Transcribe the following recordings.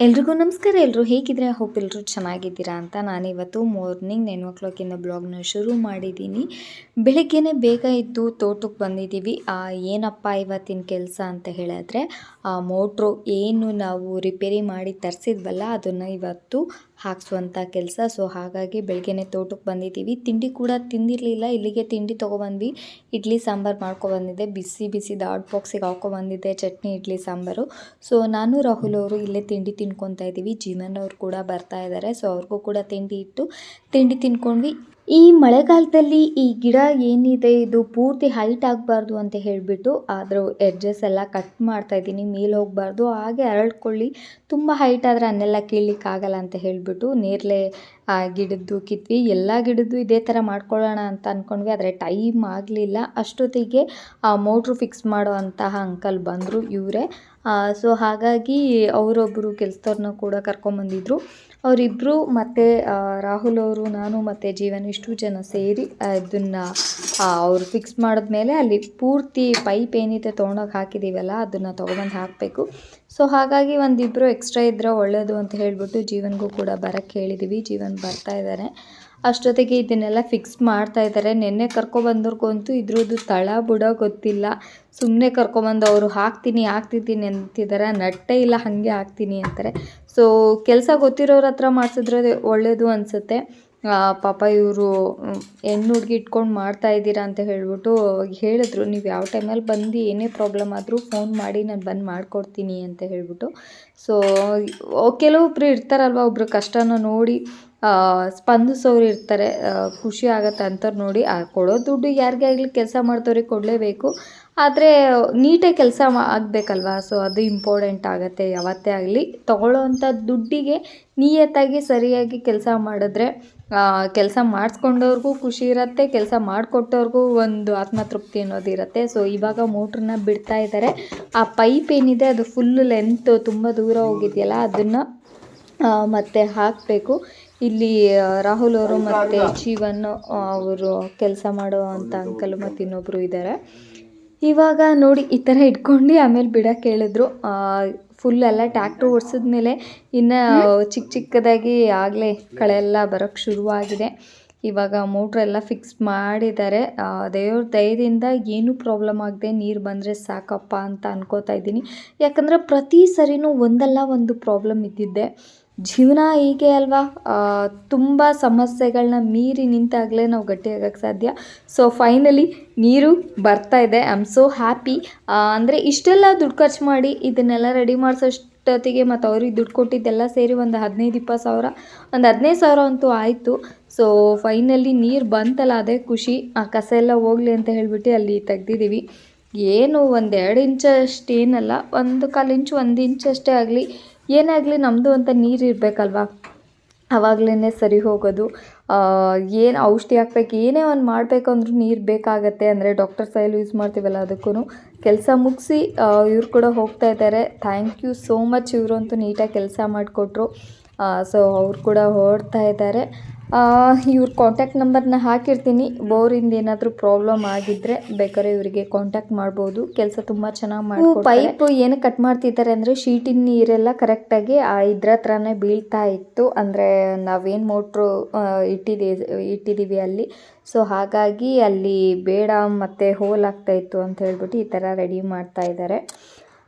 ಎಲ್ರಿಗೂ ನಮಸ್ಕಾರ. ಎಲ್ಲರೂ ಹೇಗಿದ್ರೆ ಹೋಪ್ ಎಲ್ಲರೂ ಚೆನ್ನಾಗಿದ್ದೀರಾ ಅಂತ ನಾನಿವತ್ತು ಮಾರ್ನಿಂಗ್ ನೈನ್ ಓ ಕ್ಲಾಕಿಂದ ಬ್ಲಾಗ್ನ ಶುರು ಮಾಡಿದ್ದೀನಿ. ಬೆಳಗ್ಗೆನೇ ಬೇಗ ಇದ್ದು ತೋಟಕ್ಕೆ ಬಂದಿದ್ದೀವಿ. ಏನಪ್ಪ ಇವತ್ತಿನ ಕೆಲಸ ಅಂತ ಹೇಳಿದ್ರೆ, ಆ, ಮೋಟ್ರು ಏನು ನಾವು ರಿಪೇರಿ ಮಾಡಿ ತರಿಸಿದ್ವಲ್ಲ, ಅದನ್ನು ಇವತ್ತು ಹಾಕ್ಸುವಂಥ ಕೆಲಸ. ಸೊ ಹಾಗಾಗಿ ಬೆಳಗ್ಗೆನೆ ತೋಟಕ್ಕೆ ಬಂದಿದ್ದೀವಿ. ತಿಂಡಿ ಕೂಡ ತಿಂದಿರಲಿಲ್ಲ. ಇಲ್ಲಿಗೆ ತಿಂಡಿ ತೊಗೊಬಂದ್ವಿ. ಇಡ್ಲಿ ಸಾಂಬಾರು ಮಾಡ್ಕೊಬಂದಿದ್ದೆ. ಬಿಸಿ ಬಿಸಿ ದಾಟ್ ಬಾಕ್ಸಿಗೆ ಹಾಕೊಬಂದಿದ್ದೆ ಚಟ್ನಿ, ಇಡ್ಲಿ, ಸಾಂಬಾರು. ಸೊ ನಾನು, ರಾಹುಲ್ ಅವರು ಇಲ್ಲೇ ತಿಂಡಿ ತಿನ್ಕೊತಾ ಇದ್ದೀವಿ. ಜೀವನ್ ಅವರು ಕೂಡ ಬರ್ತಾ ಇದ್ದಾರೆ ಸೊ ಅವ್ರಿಗೂ ಕೂಡ ತಿಂಡಿ ಇಟ್ಟು ತಿಂಡಿ ತಿನ್ಕೊಂಡ್ವಿ. ಈ ಮಳೆಗಾಲದಲ್ಲಿ ಈ ಗಿಡ ಏನಿದೆ, ಇದು ಪೂರ್ತಿ ಹೈಟ್ ಆಗಬಾರ್ದು ಅಂತ ಹೇಳಿಬಿಟ್ಟು ಅದ್ರ ಎಡ್ಜಸ್ ಎಲ್ಲ ಕಟ್ ಮಾಡ್ತಾ ಇದ್ದೀನಿ, ಮೇಲೆ ಹೋಗಬಾರ್ದು. ಹಾಗೆ ಅರಳ್ಕೊಳ್ಳಿ. ತುಂಬ ಹೈಟ್ ಆದರೆ ಅನ್ನೆಲ್ಲ ಕೀಳ್ಲಿಕ್ಕೆ ಆಗಲ್ಲ ಅಂತ ಹೇಳಿಬಿಟ್ಟು ನೇರಳೆ, ಆ, ಗಿಡದ್ದು ಕಿತ್ವಿ, ಎಲ್ಲ ಗಿಡದ್ದು ಇದೇ ಥರ ಮಾಡ್ಕೊಳ್ಳೋಣ ಅಂತ ಅಂದ್ಕೊಂಡ್ವಿ ಆದರೆ ಟೈಮ್ ಆಗಲಿಲ್ಲ. ಅಷ್ಟೊತ್ತಿಗೆ ಆ ಮೋಟ್ರು ಫಿಕ್ಸ್ ಮಾಡೋ ಅಂತಹ ಅಂಕಲ್ ಬಂದರು ಇವರೇ. ಸೊ ಹಾಗಾಗಿ ಅವರೊಬ್ಬರು ಕೆಲಸದವ್ರನ್ನ ಕೂಡ ಕರ್ಕೊಂಬಂದಿದ್ರು. ಅವರಿಬ್ಬರು ಮತ್ತು ರಾಹುಲ್ ಅವರು, ನಾನು ಮತ್ತು ಜೀವನ್ ಇಷ್ಟು ಜನ ಸೇರಿ ಇದನ್ನು ಅವರು ಫಿಕ್ಸ್ ಮಾಡಿದ್ಮೇಲೆ ಅಲ್ಲಿ ಪೂರ್ತಿ ಪೈಪ್ ಏನಿದೆ ತೊಗೊಂಡೋಗಿ ಹಾಕಿದ್ದೀವಲ್ಲ ಅದನ್ನು ತೊಗೊಬಂದು ಹಾಕಬೇಕು. ಸೊ ಹಾಗಾಗಿ ಒಂದಿಬ್ಬರು ಎಕ್ಸ್ಟ್ರಾ ಇದ್ದರೆ ಒಳ್ಳೆಯದು ಅಂತ ಹೇಳಿಬಿಟ್ಟು ಜೀವನ್ಗೂ ಕೂಡ ಬರೋಕ್ಕೆ ಹೇಳಿದ್ದೀವಿ ಜೀವನ್ ಬರ್ತಾ ಇದ್ದಾರೆ ಅಷ್ಟೊತ್ತಿಗೆ ಇದನ್ನೆಲ್ಲ ಫಿಕ್ಸ್ ಮಾಡ್ತಾ ಇದ್ದಾರೆ ನಿನ್ನೆ ಕರ್ಕೊಬಂದವ್ರಿಗಂತೂ ಇದ್ರದ್ದು ತಳ ಬುಡ ಗೊತ್ತಿಲ್ಲ. ಸುಮ್ಮನೆ ಕರ್ಕೊಬಂದು ಅವರು ಹಾಕ್ತೀನಿ, ಹಾಕ್ತಿದ್ದೀನಿ ಅಂತಿದ್ದಾರೆ ನಟ್ಟೆ ಇಲ್ಲ, ಹಾಗೆ ಹಾಕ್ತೀನಿ ಅಂತಾರೆ. ಸೊ ಕೆಲಸ ಗೊತ್ತಿರೋರ ಹತ್ರ ಮಾಡಿಸಿದ್ರೆ ಒಳ್ಳೆಯದು ಅನಿಸುತ್ತೆ. ಪಾಪ ಇವರು ಹೆಣ್ಣು ಹುಡುಗಿ ಇಟ್ಕೊಂಡು ಮಾಡ್ತಾ ಇದ್ದೀರಾ ಅಂತ ಹೇಳ್ಬಿಟ್ಟು ಹೇಳಿದ್ರು. ನೀವು ಯಾವ ಟೈಮಲ್ಲಿ ಬಂದು, ಏನೇ ಪ್ರಾಬ್ಲಮ್ ಆದರೂ ಫೋನ್ ಮಾಡಿ, ನಾನು ಬಂದು ಮಾಡಿಕೊಡ್ತೀನಿ ಅಂತ ಹೇಳ್ಬಿಟ್ಟು. ಸೊ ಕೆಲವೊಬ್ಬರು ಇರ್ತಾರಲ್ವ, ಒಬ್ರು ಕಷ್ಟನ ನೋಡಿ ಸ್ಪಂದಿಸೋರು ಇರ್ತಾರೆ ಖುಷಿ ಆಗತ್ತೆ ಅಂತವ್ರು ನೋಡಿ, ಆ, ಕೊಡೋ ದುಡ್ಡು ಯಾರಿಗೇ ಆಗಲಿ ಕೆಲಸ ಮಾಡ್ದವ್ರಿಗೆ ಕೊಡಲೇಬೇಕು. ಆದರೆ ನೀಟಾಗಿ ಕೆಲಸ ಆಗಬೇಕಲ್ವಾ? ಸೊ ಅದು ಇಂಪಾರ್ಟೆಂಟ್ ಆಗುತ್ತೆ, ಯಾವತ್ತೇ ಆಗಲಿ. ತೊಗೊಳ್ಳೋವಂಥ ದುಡ್ಡಿಗೆ ನಿಯತ್ತಾಗಿ, ಸರಿಯಾಗಿ ಕೆಲಸ ಮಾಡಿದ್ರೆ ಕೆಲಸ ಮಾಡಿಸ್ಕೊಂಡವ್ರಿಗೂ ಖುಷಿ ಇರುತ್ತೆ, ಕೆಲಸ ಮಾಡಿಕೊಟ್ಟವ್ರಿಗೂ ಒಂದು ಆತ್ಮತೃಪ್ತಿ ಅನ್ನೋದು ಇರುತ್ತೆ. ಸೊ ಇವಾಗ ಮೋಟ್ರನ್ನ ಬಿಡ್ತಾ ಇದ್ದಾರೆ ಆ ಪೈಪ್ ಏನಿದೆ, ಅದು ಫುಲ್ ಲೆಂತ್ ತುಂಬ ದೂರ ಹೋಗಿದೆಯಲ್ಲ, ಅದನ್ನು ಮತ್ತೆ ಹಾಕಬೇಕು. ಇಲ್ಲಿ ರಾಹುಲ್ ಅವರು ಮತ್ತು ಜೀವನ್ ಅವರು ಕೆಲಸ ಮಾಡುವಂಥ ಅಂಕಲ್ ಮತ್ತು ಇನ್ನೊಬ್ಬರು ಇದ್ದಾರೆ ಇವಾಗ ನೋಡಿ ಈ ಥರ ಇಟ್ಕೊಂಡು ಆಮೇಲೆ ಬಿಡಕ್ಕೆ ಕೇಳಿದ್ರು. ಫುಲ್ ಎಲ್ಲ ಟ್ಯಾಕ್ಟ್ರ್ ಓಡಿಸಿದ್ಮೇಲೆ ಇನ್ನು ಚಿಕ್ಕ ಚಿಕ್ಕದಾಗಿ ಆಗಲೇ ಕಳೆ ಎಲ್ಲ ಬರೋಕ್ಕೆ ಶುರುವಾಗಿದೆ. ಇವಾಗ ಮೋಟ್ರೆಲ್ಲ ಫಿಕ್ಸ್ ಮಾಡಿದ್ದಾರೆ. ದೇವ್ರ ದಯದಿಂದ ಏನೂ ಪ್ರಾಬ್ಲಮ್ ಆಗದೆ ನೀರು ಬಂದರೆ ಸಾಕಪ್ಪ ಅಂತ ಅನ್ಕೋತಾ ಇದ್ದೀನಿ. ಯಾಕಂದರೆ ಪ್ರತಿ ಸರಿನೂ ಒಂದಲ್ಲ ಒಂದು ಪ್ರಾಬ್ಲಮ್ ಇದ್ದಿದ್ದೆ. ಜೀವನ ಹೀಗೆ ಅಲ್ವಾ? ತುಂಬ ಸಮಸ್ಯೆಗಳನ್ನ ಮೀರಿ ನಿಂತಾಗಲೇ ನಾವು ಗಟ್ಟಿಯಾಗಕ್ಕೆ ಸಾಧ್ಯ. ಸೊ ಫೈನಲಿ ನೀರು ಬರ್ತಾ ಇದೆ. ಐ ಆಮ್ ಸೋ ಹ್ಯಾಪಿ ಅಂದರೆ ಇಷ್ಟೆಲ್ಲ ದುಡ್ಡು ಖರ್ಚು ಮಾಡಿ ಇದನ್ನೆಲ್ಲ ರೆಡಿ ಮಾಡಿಸೋಷ್ಟೊತ್ತಿಗೆ ಮತ್ತು ಅವ್ರಿಗೆ ದುಡ್ಡು ಕೊಟ್ಟಿದ್ದೆಲ್ಲ ಸೇರಿ ಒಂದು ಹದಿನೈದು ಇಪ್ಪತ್ತು ಸಾವಿರ. ಒಂದು ಹದಿನೈದು ಸಾವಿರ ಅಂತೂ ಆಯಿತು. ಸೊ ಫೈನಲಿ ನೀರು ಬಂತಲ್ಲ, ಅದೇ ಖುಷಿ. ಆ, ಕಸ ಎಲ್ಲ ಹೋಗಲಿ ಅಂತ ಹೇಳಿಬಿಟ್ಟು ಅಲ್ಲಿ ತೆಗ್ದಿದ್ದೀವಿ. ಏನು ಒಂದು ಎರಡು ಇಂಚಷ್ಟು ಏನಲ್ಲ ಒಂದು ಕಾಲು ಇಂಚು, ಒಂದು ಇಂಚಷ್ಟೇ ಆಗಲಿ. ಏನೇ ಆಗಲಿ ನಮ್ಮದು ಅಂತ ನೀರು ಇರಬೇಕಲ್ವ? ಆವಾಗಲೇ ಸರಿ ಹೋಗೋದು. ಏನು ಔಷಧಿ ಹಾಕ್ಬೇಕು, ಏನೇ ಒಂದು ಮಾಡಬೇಕು ಅಂದ್ರೆ ನೀರು ಬೇಕಾಗತ್ತೆ ಅಂದರೆ ಡಾಕ್ಟರ್ ಸೈಲ್ ಯೂಸ್ ಮಾಡ್ತೀವಲ್ಲ ಅದಕ್ಕೂ ಕೆಲಸ ಮುಗಿಸಿ ಇವ್ರು ಕೂಡ ಹೋಗ್ತಾ ಇದ್ದಾರೆ. ಥ್ಯಾಂಕ್ ಯು ಸೋ ಮಚ್ ಇವರು ಅಂತೂ ನೀಟಾಗಿ ಕೆಲಸ ಮಾಡಿಕೊಟ್ರು. ಸೊ ಅವ್ರು ಕೂಡ ಹೊರಡ್ತಾ ಇದ್ದಾರೆ. ಇವ್ರ ಕಾಂಟ್ಯಾಕ್ಟ್ ನಂಬರ್ನ ಹಾಕಿರ್ತೀನಿ. ಬೋರಿಂದ ಏನಾದರೂ ಪ್ರಾಬ್ಲಮ್ ಆಗಿದ್ದರೆ ಬೇಕಾದ್ರೆ ಇವರಿಗೆ ಕಾಂಟ್ಯಾಕ್ಟ್ ಮಾಡ್ಬೋದು. ಕೆಲಸ ತುಂಬ ಚೆನ್ನಾಗಿ ಮಾಡಿ ಪೈಪ್ ಏನು ಕಟ್ ಮಾಡ್ತಿದ್ದಾರೆ ಅಂದರೆ ಶೀಟಿನ ನೀರೆಲ್ಲ ಕರೆಕ್ಟಾಗಿ ಇದ್ರ ಹತ್ರನೇ ಬೀಳ್ತಾ ಇತ್ತು. ಅಂದರೆ ನಾವೇನು ಮೋಟ್ರು ಇಟ್ಟಿದ್ದೀವಿ ಇಟ್ಟಿದ್ದೀವಿ ಅಲ್ಲಿ. ಸೊ ಹಾಗಾಗಿ ಅಲ್ಲಿ ಬೇಡ ಮತ್ತು ಹೋಲ್ ಆಗ್ತಾಯಿತ್ತು ಅಂತ ಹೇಳ್ಬಿಟ್ಟು ಈ ಥರ ರೆಡಿ ಮಾಡ್ತಾ ಇದ್ದಾರೆ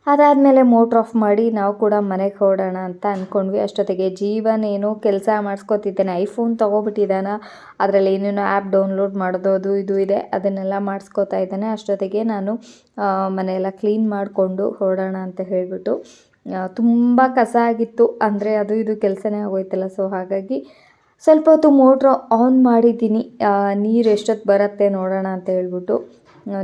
ಅದಾದಮೇಲೆ ಮೋಟ್ರ್ ಆಫ್ ಮಾಡಿ ನಾವು ಕೂಡ ಮನೆಗೆ ಹೊರಡೋಣ ಅಂತ ಅಂದ್ಕೊಂಡ್ವಿ ಅಷ್ಟೊತ್ತಿಗೆ ಜೀವನ್ ಏನೋ ಕೆಲಸ ಮಾಡಿಸ್ಕೊತಿದ್ದಾನೆ. ಐಫೋನ್ ತೊಗೊಬಿಟ್ಟಿದ್ದಾನ. ಅದರಲ್ಲಿ ಏನೇನೋ ಆ್ಯಪ್ ಡೌನ್ಲೋಡ್ ಮಾಡೋದು ಅದು ಇದು ಇದೆ, ಅದನ್ನೆಲ್ಲ ಮಾಡಿಸ್ಕೋತಾ ಇದ್ದಾನೆ. ಅಷ್ಟೊತ್ತಿಗೆ ನಾನು ಮನೆಯೆಲ್ಲ ಕ್ಲೀನ್ ಮಾಡಿಕೊಂಡು ಹೊರಡೋಣ ಅಂತ ಹೇಳಿಬಿಟ್ಟು ತುಂಬ ಕಸ ಆಗಿತ್ತು. ಅಂದರೆ ಅದು ಇದು ಕೆಲಸನೇ ಆಗೋಯ್ತಲ್ಲ. ಸೊ ಹಾಗಾಗಿ ಸ್ವಲ್ಪ ಹೊತ್ತು ಮೋಟ್ರ್ ಆನ್ ಮಾಡಿದ್ದೀನಿ. ನೀರು ಎಷ್ಟೊತ್ತು ಬರುತ್ತೆ ನೋಡೋಣ ಅಂತ ಹೇಳ್ಬಿಟ್ಟು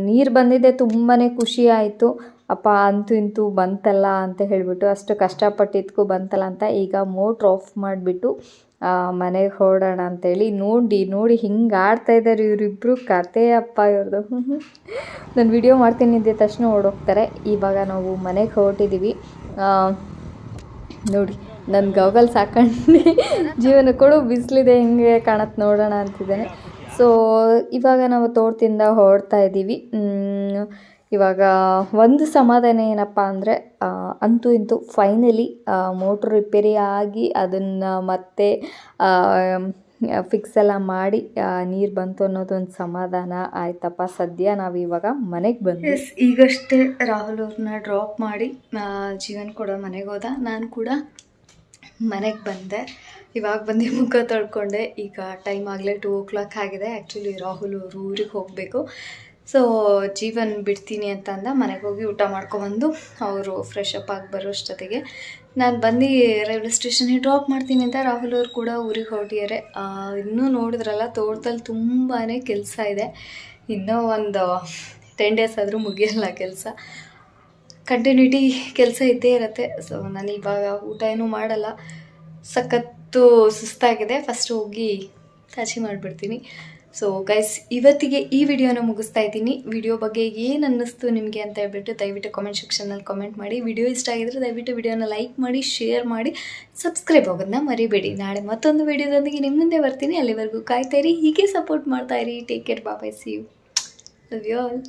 ನೀರು ಬಂದಿದ್ದೆ ತುಂಬಾ ಖುಷಿ ಆಯಿತು. ಅಪ್ಪ ಅಂತೂ ಇಂತೂ ಬಂತಲ್ಲ ಅಂತ ಹೇಳಿಬಿಟ್ಟು ಅಷ್ಟು ಕಷ್ಟಪಟ್ಟಿದ್ದಕ್ಕೂ ಬಂತಲ್ಲ ಅಂತ ಈಗ ಮೋಟ್ರ್ ಆಫ್ ಮಾಡಿಬಿಟ್ಟು ಮನೆಗೆ ಹೊರಡೋಣ ಅಂತೇಳಿ ನೋಡಿ ನೋಡಿ ಹಿಂಗೆ ಆಡ್ತಾ ಇದ್ದಾರೆ ಇವರಿಬ್ಬರು ಕತೆ ಅಪ್ಪ ಇವ್ರದ್ದು ನಾನು ವಿಡಿಯೋ ಮಾಡ್ತೀನಿ ಇದ್ದ ತಕ್ಷಣ ಓಡೋಗ್ತಾರೆ. ಇವಾಗ ನಾವು ಮನೆಗೆ ಹೊರಟಿದ್ದೀವಿ ನೋಡಿ ನನ್ನ ಗೌಗಲ್ಸ್ ಹಾಕೊಂಡು ಜೀವನ ಕೊಡು ಬಿಸಿಲಿದೆ, ಹಿಂಗೆ ಕಾಣತ್ತೆ ನೋಡೋಣ ಅಂತಿದ್ದೇನೆ. ಸೊ ಇವಾಗ ನಾವು ತೋಟದಿಂದ ಹೊರಡ್ತಾ ಇದ್ದೀವಿ ಇವಾಗ ಒಂದು ಸಮಾಧಾನ ಏನಪ್ಪ ಅಂದರೆ ಅಂತೂ ಇಂತೂ ಫೈನಲಿ ಮೋಟ್ರ್ ರಿಪೇರಿ ಆಗಿ ಅದನ್ನು ಮತ್ತೆ ಫಿಕ್ಸ್ ಎಲ್ಲ ಮಾಡಿ ನೀರು ಬಂತು ಅನ್ನೋದೊಂದು ಸಮಾಧಾನ ಆಯ್ತಪ್ಪ. ಸದ್ಯ ನಾವು ಇವಾಗ ಮನೆಗೆ ಬಂದ್ವಿ. ಈಗಷ್ಟೇ ರಾಹುಲ್ ಅವ್ರನ್ನ ಡ್ರಾಪ್ ಮಾಡಿ ಜೀವನ್ ಕೂಡ ಮನೆಗೆ ಹೋದ. ನಾನು ಕೂಡ ಮನೆಗೆ ಬಂದೆ. ಇವಾಗ ಬಂದು ಮುಖ ತೊಳ್ಕೊಂಡೆ. ಈಗ ಟೈಮ್ ಆಗಲೇ ಟೂ ಓ ಕ್ಲಾಕ್ ಆಗಿದೆ. ಆ್ಯಕ್ಚುಲಿ ರಾಹುಲ್ ಅವರು ಊರಿಗೆ ಹೋಗಬೇಕು. ಸೊ ಜೀವನ್ ಬಿಡ್ತೀನಿ ಅಂತ ಅಂದ, ಮನೆಗೆ ಹೋಗಿ ಊಟ ಮಾಡ್ಕೊಬಂದು ಅವರು ಫ್ರೆಶ್ ಅಪ್ ಆಗಿ ಬರೋಷ್ಟೊತ್ತಿಗೆ ನಾನು ಬಂದು ರೈಲ್ವೆ ಸ್ಟೇಷನ್ಗೆ ಡ್ರಾಪ್ ಮಾಡ್ತೀನಿ ಅಂತ ರಾಹುಲ್ ಅವರು ಕೂಡ ಊರಿಗೆ ಹೊರಟಿದ್ದಾರೆ ಇನ್ನೂ ನೋಡಿದ್ರಲ್ಲ ತೋಟದಲ್ಲಿ ತುಂಬಾ ಕೆಲಸ ಇದೆ. ಇನ್ನೂ ಒಂದು ಟೆನ್ ಡೇಸ್ ಆದರೂ ಮುಗಿಯಲ್ಲ ಕೆಲಸ. ಕಂಟಿನ್ಯೂಟಿ ಕೆಲಸ ಇದ್ದೇ ಇರುತ್ತೆ. ಸೊ ನಾನು ಇವಾಗ ಊಟ ಏನೂ ಮಾಡಲ್ಲ. ಸಖತ್ತು ಸುಸ್ತಾಗಿದೆ. ಫಸ್ಟ್ ಹೋಗಿ ಕಾಚಿ ಮಾಡಿಬಿಡ್ತೀನಿ. ಸೊ ಗೈಸ್ ಇವತ್ತಿಗೆ ಈ ವಿಡಿಯೋನ ಮುಗಿಸ್ತಾ ಇದ್ದೀನಿ. ವಿಡಿಯೋ ಬಗ್ಗೆ ಏನು ಅನ್ನಿಸ್ತು ನಿಮಗೆ ಅಂತ ಹೇಳ್ಬಿಟ್ಟು ದಯವಿಟ್ಟು ಕಾಮೆಂಟ್ ಸೆಕ್ಷನಲ್ಲಿ ಕಾಮೆಂಟ್ ಮಾಡಿ. ವಿಡಿಯೋ ಇಷ್ಟ ಆಗಿದ್ರೆ ದಯವಿಟ್ಟು ವಿಡಿಯೋನ ಲೈಕ್ ಮಾಡಿ ಶೇರ್ ಮಾಡಿ ಸಬ್ಸ್ಕ್ರೈಬ್ ಆಗೋದನ್ನ ಮರಿಬೇಡಿ. ನಾಳೆ ಮತ್ತೊಂದು ವಿಡಿಯೋದೊಂದಿಗೆ ನಿಮ್ಮ ಮುಂದೆ ಬರ್ತೀನಿ. ಅಲ್ಲಿವರೆಗೂ ಕಾಯ್ತಾ ಇರಿ. ಹೀಗೆ ಸಪೋರ್ಟ್ ಮಾಡ್ತಾ ಇರಿ. Take care bye bye see you love you all